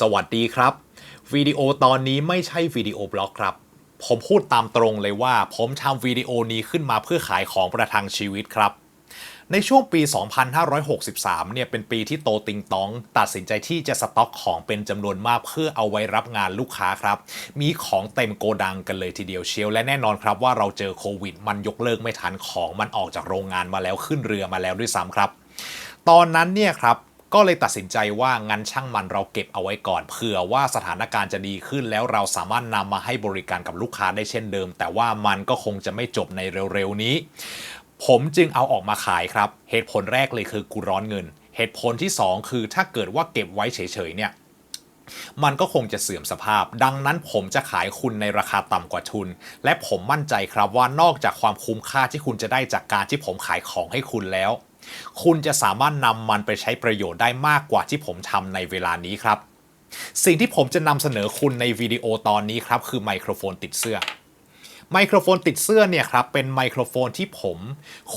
สวัสดีครับวิดีโอตอนนี้ไม่ใช่วิดีโอบล็อกครับ ผมพูดตามตรงเลยว่า ผมทำวิดีโอนี้ขึ้นมาเพื่อขายของประทังชีวิตครับ ในช่วงปี 2563 เนี่ยเป็นปีที่โตติงตอง ตัดสินใจที่จะสต็อกของเป็นจำนวนมากเพื่อเอาไว้รับงานลูกค้าครับ มีของเต็มโกดังกันเลยทีเดียวเชียว และแน่นอนครับว่าเราเจอโควิด มันยกเลิกไม่ทันของมันออกจากโรงงานมาแล้วขึ้นเรือมาแล้วด้วยซ้ำครับ ตอนนั้นเนี่ยครับ ก็เลยตัดสินใจว่างั้นช่างมันเราเก็บเอาไว้ก่อนเผื่อว่าสถานการณ์จะดีขึ้น แล้วเราสามารถนำมาให้บริการกับลูกค้าได้เช่นเดิม แต่ว่ามันก็คงจะไม่จบในเร็วๆนี้ ผมจึงเอาออกมาขายครับ เหตุผลแรกเลยคือกูร้อนเงิน เหตุผลที่ 2 คือถ้าเกิดว่าเก็บไว้เฉยๆเนี่ยมันก็คงจะเสื่อมสภาพ ดังนั้นผมจะขายคุณในราคาต่ำกว่าทุน และผมมั่นใจครับว่านอกจากความคุ้มค่าที่คุณจะได้จากการที่ผมขายของให้คุณแล้ว คุณจะสามารถนำมันไปใช้ประโยชน์ได้มากกว่าที่ผมทำในเวลานี้ครับ สิ่งที่ผมจะนำเสนอคุณในวิดีโอตอนนี้ครับ คือไมโครโฟนติดเสื้อไมโครโฟนติดเสื้อเนี่ยครับเป็นไมโครโฟนที่ผม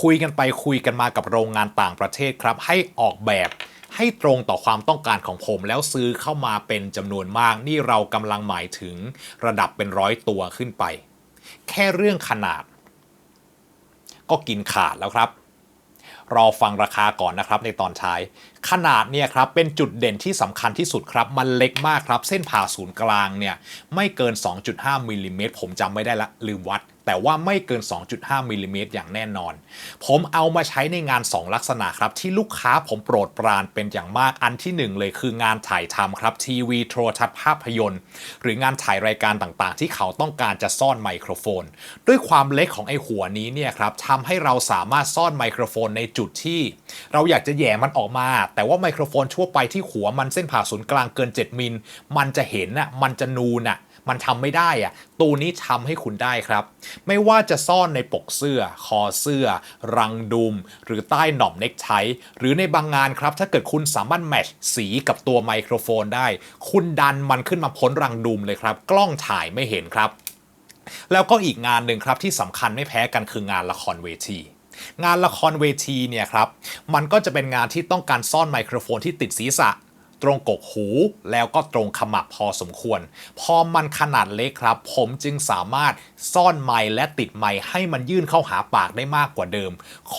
คุยกันไปคุยกันมากับโรงงานต่างประเทศครับ ให้ออกแบบให้ตรงต่อความต้องการของผมแล้วซื้อเข้ามาเป็นจำนวนมาก นี่เรากำลังหมายถึงระดับเป็นร้อยตัวขึ้นไป แค่เรื่องขนาด ก็กินขาดแล้วครับ รอฟังราคาก่อนนะครับในตอนท้าย ขนาดเนี่ยครับเป็นจุดเด่นที่สำคัญที่สุดครับ มันเล็กมากครับ เส้นผ่าศูนย์กลางเนี่ยไม่เกิน 2.5มิลลิเมตรผมจำไม่ได้ละลืมวัด แต่ว่าไม่เกิน 2.5มิลลิเมตรอย่างแน่นอน ผมเอามาใช้ในงาน 2 ลักษณะครับ ที่ลูกค้าผมโปรดปรานเป็นอย่างมากอันที่ 1 เลยคืองานถ่ายทำครับทีวีโทรทัศน์ภาพยนตร์ หรืองานถ่ายรายการต่างๆ ที่เขาต้องการจะซ่อนไมโครโฟน ด้วยความเล็กของไอ้หัวนี้เนี่ยครับทำให้เราสามารถซ่อนไมโครโฟนในจุดที่ เราอยากจะแย่มันออกมาแต่ว่าไมโครโฟนทั่วไปที่หัวมันเส้นผ่าศูนย์กลางเกิน 7 มิล มันจะเห็นน่ะมันจะนูนน่ะมันทำไม่ได้อะตัวนี้ทำให้คุณได้ครับ ไม่ว่าจะซ่อนในปกเสื้อ คอเสื้อ รังดุม หรือใต้หน่อมเน็กไทหรือในบางงานครับ ถ้าเกิดคุณสามารถแมทช์สีกับตัวไมโครโฟนได้ คุณดันมันขึ้นมาพ้นรังดุมเลยครับ กล้องถ่ายไม่เห็นครับ แล้วก็อีกงานหนึ่งครับที่สำคัญไม่แพ้กันคืองานละครเวที งานละครเวทีเนี่ยครับ มันก็จะเป็นงานที่ต้องการซ่อนไมโครโฟนที่ติดศีรษะ ตรงกกหูแล้วก็ตรงขมับพอสมควร พอมันขนาดเล็กครับ ผมจึงสามารถซ่อนไมค์และติดไมค์ให้มันยื่นเข้าหาปากได้มากกว่าเดิม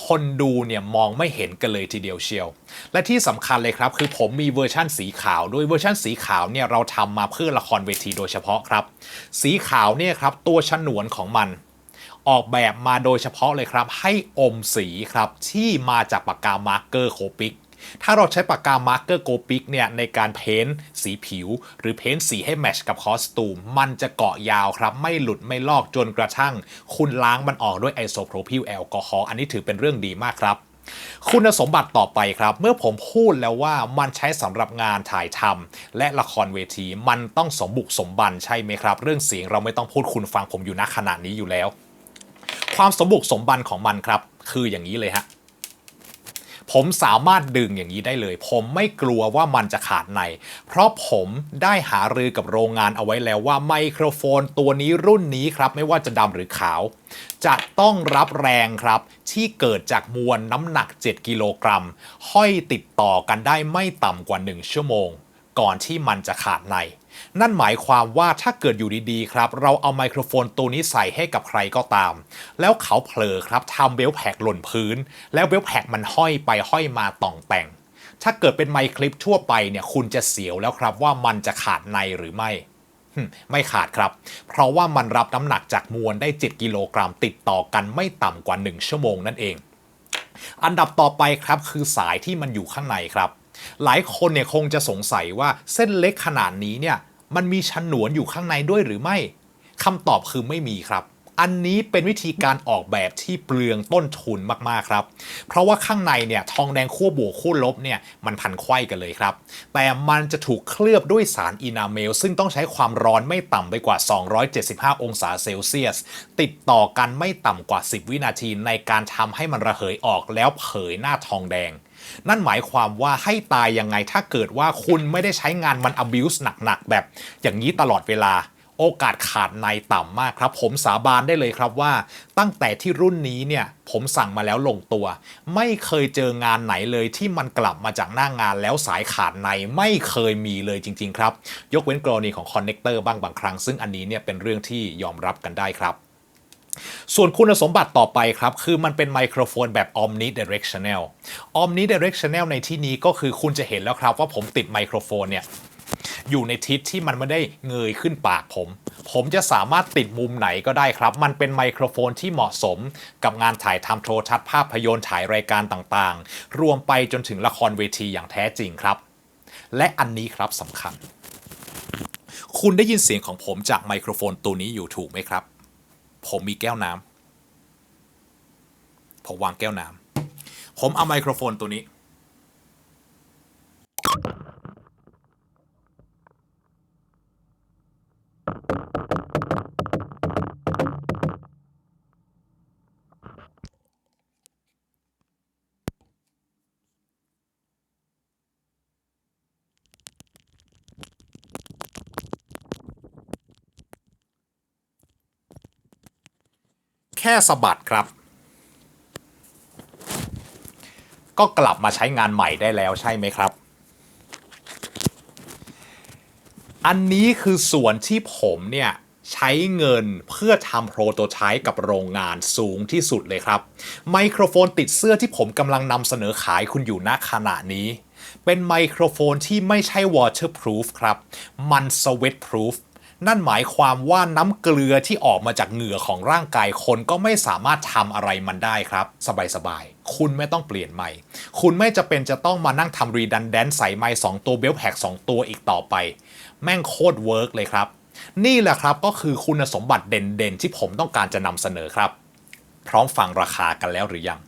คนดูเนี่ยมองไม่เห็นกันเลยทีเดียวเชียว และที่สำคัญเลยครับ คือผมมีเวอร์ชั่นสีขาวด้วยเวอร์ชั่นสีขาวเนี่ยเราทำมาเพื่อละครเวทีโดยเฉพาะครับ สีขาวเนี่ยครับตัวฉนวนของมัน ออกแบบมาโดยเฉพาะเลยครับ ให้อมสีครับที่มาจากปากกามาร์กเกอร์โคปิกถ้าเราใช้ปากกามาร์กเกอร์โกปิกเนี่ยในการเพ้นสีผิว หรือเพ้นสีให้แมทช์กับคอสตูม มันจะเกาะยาวครับ ไม่หลุดไม่ลอกจนกระทั่ง คุณล้างมันออกด้วยไอโซโพรพิลแอลกอฮอล์อันนี้ถือเป็นเรื่องดีมากครับ คุณสมบัติต่อไปครับ เมื่อผมพูดแล้วว่ามันใช้สำหรับงานถ่ายทำและละครเวทีมันต้องสมบุกสมบันใช่ไหมครับ เรื่องเสียงเราไม่ต้องพูดคุณฟังผมอยู่ณขณะนี้อยู่แล้ว ความสมบุกสมบันของมันครับ คืออย่างนี้เลยฮะผมสามารถดึงอย่างนี้ได้เลย ผมไม่กลัวว่ามันจะขาดใน เพราะผมได้หารือกับโรงงานเอาไว้แล้วว่าไมโครโฟนตัวนี้รุ่นนี้ครับ ไม่ว่าจะดำหรือขาว จะต้องรับแรงครับ ที่เกิดจากมวลน้ำหนัก 7 กิโลกรัม ห้อยติดต่อกันได้ไม่ต่ำกว่า 1 ชั่วโมง ก่อนที่มันจะขาดใน นั่นหมายความว่าถ้าเกิดอยู่ดีๆครับ เราเอาไมโครโฟนตัวนี้ใส่ให้กับใครก็ตาม แล้วเขาเผลอครับทำเบลแพกหล่นพื้น แล้วเบลแพกมันห้อยไปห้อยมาต่องแต่ง ถ้าเกิดเป็นไมค์คลิปทั่วไปเนี่ยคุณจะเสียวแล้วครับว่ามันจะขาดในหรือไม่ไม่ขาดครับ เพราะว่ามันรับน้ำหนักจากมวลได้ 7 กิโลกรัมติดต่อกันไม่ต่ำกว่า 1 ชั่วโมงนั่นเอง อันดับต่อไปครับคือสายที่มันอยู่ข้างในครับ หลายคนเนี่ยคงจะสงสัยว่าเส้นเล็กขนาดนี้เนี่ย มันมีฉนวนอยู่ข้างในด้วยหรือไม่คำตอบคือไม่มีครับ อันนี้เป็นวิธีการออกแบบที่เปลืองต้นทุนมากๆครับ เพราะว่าข้างในเนี่ยทองแดงขั้วบวกขั้วลบเนี่ยมันพันไข้กันเลยครับ แต่มันจะถูกเคลือบด้วยสารอินาเมล ซึ่งต้องใช้ความร้อนไม่ต่ำไปกว่า 275 องศาเซลเซียส ติดต่อกันไม่ต่ำกว่า 10 วินาทีในการทำให้มันระเหยออกแล้วเผยหน้าทองแดงนั่นหมายความว่าให้ตายยังไงถ้าเกิดว่าคุณไม่ได้ใช้งานมัน abuse หนักๆ แบบอย่างนี้ตลอดเวลา โอกาสขาดในต่ำมากครับ ผมสาบานได้เลยครับว่า ตั้งแต่ที่รุ่นนี้เนี่ยผมสั่งมาแล้วลงตัว ไม่เคยเจองานไหนเลยที่มันกลับมาจากหน้างงานแล้วสายขาดในไม่เคยมีเลยจริง ๆ ครับ ยกเว้นกรณีของคอนเนคเตอร์บ้างบางครั้ง ซึ่งอันนี้เนี่ยเป็นเรื่องที่ยอมรับกันได้ครับส่วนคุณสมบัติต่อไปครับ คือมันเป็นไมโครโฟนแบบ omnidirectional omnidirectional ในที่นี้ก็คือคุณจะเห็นแล้วครับว่าผมติดไมโครโฟนเนี่ย อยู่ในทิศที่มันไม่ได้เงยขึ้นปากผม ผมจะสามารถติดมุมไหนก็ได้ครับ มันเป็นไมโครโฟนที่เหมาะสมกับงานถ่ายทำโทรทัศน์ภาพยนตร์ถ่ายรายการต่างๆ รวมไปจนถึงละครเวทีอย่างแท้จริงครับ และอันนี้ครับสำคัญ คุณได้ยินเสียงของผมจากไมโครโฟนตัวนี้อยู่ถูกไหมครับ ผมมีแก้วน้ำผมวางแก้วน้ำผมเอาไมโครโฟนตัวนี้ ค่สะบัดครับ ก็กลับมาใช้งานใหม่ได้แล้วใช่ไหมครับ อันนี้คือส่วนที่ผมเนี่ยใช้เงินเพื่อทำโปรโตไทป์กับโรงงานสูงที่สุดเลยครับ ไมโครโฟนติดเสื้อที่ผมกำลังนำเสนอขายคุณอยู่ณขณะนี้ เป็นไมโครโฟนที่ไม่ใช่ waterproof ครับ มัน sweatproof นั่นหมายความว่าน้ำเกลือที่ออกมาจากเหงื่อของร่างกายคนก็ไม่สามารถทำอะไรมันได้ครับ สบายๆ คุณไม่ต้องเปลี่ยนใหม่ คุณไม่จะเป็นจะต้องมานั่งทำรีดันแดนใส่ไม้สองตัวเบลแพกสองตัวอีกต่อไป แม่งโคตรเวิร์กเลยครับ นี่แหละครับก็คือคุณสมบัติเด่นๆ ที่ผมต้องการจะนำเสนอครับ พร้อมฟังราคากันแล้วหรือยัง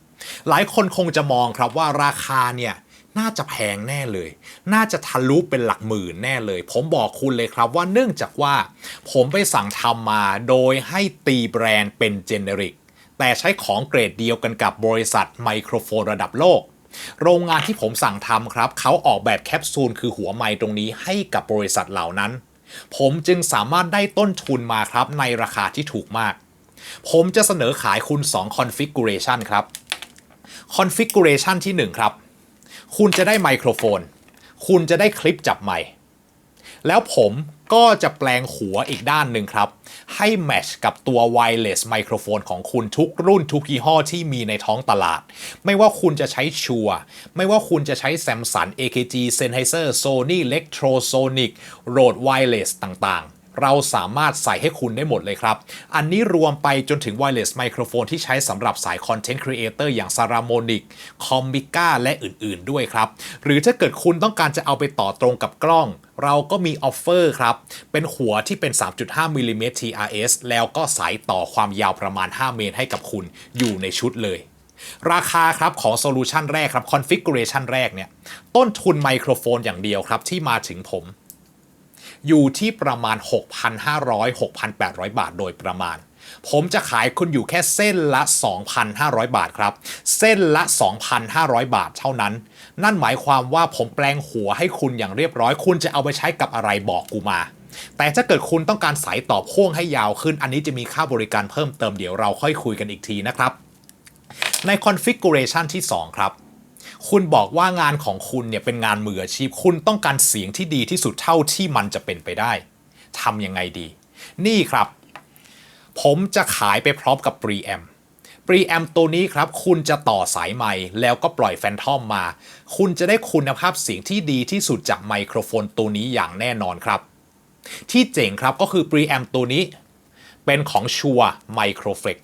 หลายคนคงจะมองครับว่าราคาเนี่ย น่าจะแพงแน่เลย น่าจะทะลุเป็นหลักหมื่นแน่เลย ผมบอกคุณเลยครับว่าเนื่องจากว่า ผมไปสั่งทำมาโดยให้ตีแบรนด์เป็นเจเนริกแต่ใช้ของเกรดเดียวกันกับบริษัทไมโครโฟนระดับโลก โรงงานที่ผมสั่งทำครับเขาออกแบบแคปซูลคือหัวไม้ตรงนี้ให้กับบริษัทเหล่านั้น ผมจึงสามารถได้ต้นทุนมาครับในราคาที่ถูกมาก ผมจะเสนอขายคุณ 2 configuration ครับ configuration ที่ 1 ครับ คุณจะได้ไมโครโฟน คุณจะได้คลิปจับไมค์แล้วผมก็จะแปลงหัวอีกด้านหนึ่งครับ ให้แมชกับตัว wireless ไมโครโฟนของคุณทุกรุ่นทุกยี่ห้อที่มีในท้องตลาด ไม่ว่าคุณจะใช้ชัวไม่ว่าคุณจะใช้ Samsung AKG Sennheiser Sony Electrosonic Rode Wireless ต่างๆ เราสามารถใส่ให้คุณได้หมดเลยครับ อันนี้รวมไปจนถึง wireless ไมโครโฟนที่ใช้สำหรับสาย content creator อร์อย่าง Saramonic Comica และอื่นๆด้วยครับ หรือถ้าเกิดคุณต้องการจะเอาไปต่อตรงกับกล้องเราก็มีออฟเฟอร์ครับ เป็นหัวที่เป็น 3.5มิลลิเมตร TRS แล้วก็สายต่อความยาวประมาณ 5 เมตรให้กับคุณอยู่ในชุดเลย ราคาครับของโซลูชันแรกครับ configuration แรกเนี่ย ต้นทุนไมโครโฟนอย่างเดียวครับที่มาถึงผม อยู่ที่ประมาณ 6,500-6,800 บาทโดยประมาณ ผมจะขายคุณอยู่แค่เส้นละ 2,500 บาทครับ เส้นละ 2,500 บาทเท่านั้น นั่นหมายความว่าผมแปลงหัวให้คุณอย่างเรียบร้อย คุณจะเอาไปใช้กับอะไรบอกกูมาแต่ถ้าเกิดคุณต้องการสายต่อพ่วงให้ยาวขึ้น อันนี้จะมีค่าบริการเพิ่มเติมเดี๋ยวเราค่อยคุยกันอีกทีนะครับ ใน configuration ที่ 2 ครับ คุณบอกว่างานของคุณเนี่ยเป็นงานมืออาชีพ คุณต้องการเสียงที่ดีที่สุดเท่าที่มันจะเป็นไปได้ทำยังไงดี นี่ครับ ผมจะขายไปพร้อมกับ preamp preamp ตัวนี้ครับ คุณจะต่อสายไมค์แล้วก็ปล่อยแฟนทอมมา คุณจะได้คุณภาพเสียงที่ดีที่สุดจากไมโครโฟนตัวนี้อย่างแน่นอนครับ ที่เจ๋งครับก็คือ preamp ตัวนี้ เป็นของชัว Microflex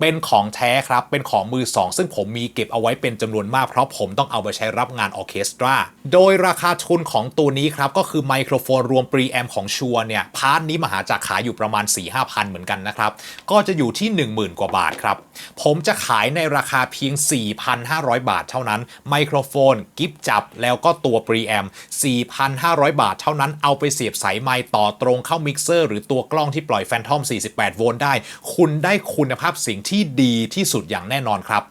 เป็นของแท้ครับ เป็นของมือสองซึ่งผมมีเก็บเอาไว้เป็นจำนวนมากเพราะผมต้องเอาไปใช้รับงานออเคสตรา โดยราคาทุนของตัวนี้ครับ ก็คือไมโครโฟนรวมปรีแอมของชัวเนี่ย พาร์ทนี้มหาจากขายอยู่ประมาณ 4-5พันเหมือนกันนะครับ ก็จะอยู่ที่ 10,000 กว่าบาทครับ ผมจะขายในราคาเพียง 4,500 บาทเท่านั้น ไมโครโฟน กิฟจับแล้วก็ตัวปรีแอม4,500 บาทเท่านั้นเอาไปเสียบสายไมค์ต่อตรงเข้ามิกเซอร์หรือตัวกล้องที่ปล่อยแฟนทอม48 โวลต์ได้ คุณได้คุณภาพเสียงที่ดีที่สุดอย่างแน่นอนครับ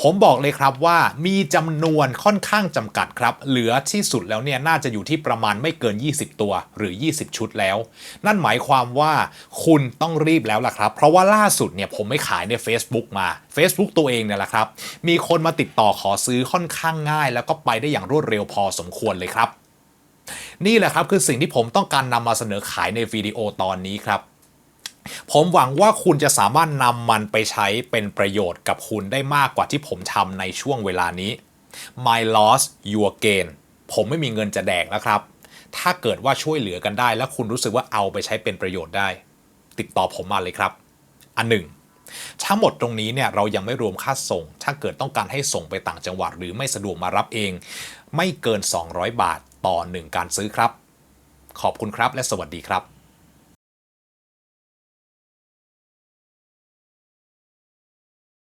ผมบอกเลยครับว่ามีจำนวนค่อนข้างจำกัดครับ เหลือที่สุดแล้วเนี่ยน่าจะอยู่ที่ประมาณไม่เกิน 20 ตัวหรือ 20 ชุดแล้ว นั่นหมายความว่าคุณต้องรีบแล้วล่ะครับ เพราะว่าล่าสุดเนี่ยผมไม่ขายใน Facebook มา Facebook ตัวเองเนี่ยแหละครับ มีคนมาติดต่อขอซื้อค่อนข้างง่าย แล้วก็ไปได้อย่างรวดเร็วพอสมควรเลยครับนี่แหละครับคือสิ่งที่ผมต้องการนำมาเสนอขายในวิดีโอตอนนี้ครับ ผมหวังว่าคุณจะสามารถนำมันไปใช้เป็นประโยชน์กับคุณได้มากกว่าที่ผมทำในช่วงเวลานี้ My loss your gain ผมไม่มีเงินจะแดกแล้วครับ ถ้าเกิดว่าช่วยเหลือกันได้ แล้วคุณรู้สึกว่าเอาไปใช้เป็นประโยชน์ได้ ติดต่อผมมาเลยครับ อันหนึ่งทั้งหมดตรงนี้เนี่ยเรายังไม่รวมค่าส่ง ถ้าเกิดต้องการให้ส่งไปต่างจังหวัด หรือไม่สะดวกมารับเอง ไม่เกิน 200 บาทต่อ 1 การซื้อครับ ขอบคุณครับและสวัสดีครับ